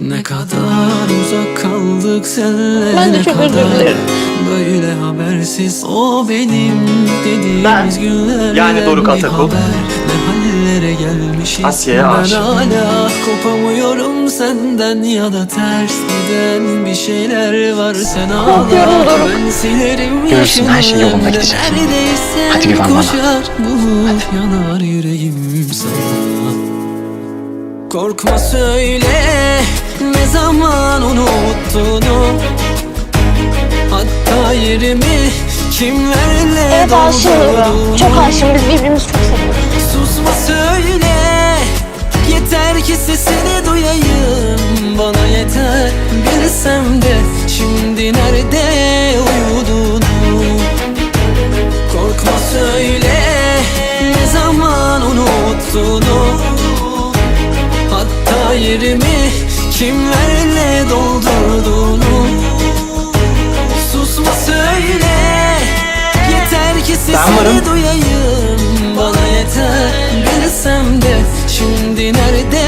Ne kadar uzak kaldık senle Ben de ne çok kadar özür dilerim. Böyle habersiz. O benim dediğimiz Ben, günlerden yani Doruk Atakul, haber. Ne hallere gelmişiz. Asya'ya Ben aşığım. hala kopamıyorum senden ya da ters giden bir şeyler var. Sen ağla ben silerim Görürsün, her şey yolunda gidecek Hadi güven bana. koşar bu yanar yüreğim. Sana Korkma söyle. Ne zaman unuttun? Hatta yerimi kimlerle Evet aşığım Nura. doldurdun Çok aşığım. Biz birbirimizi çok seviyoruz. Susma söyle. Yeter ki sesini duyayım. Bana yeter. Bilsem de Şimdi nerede uyudun Korkma söyle. Ne zaman unuttun? Hatta yerimi kimlerle doldurduğunu? Susma söyle yeter ki sesini duyayım. Bana yeter bilsem de şimdi nerede?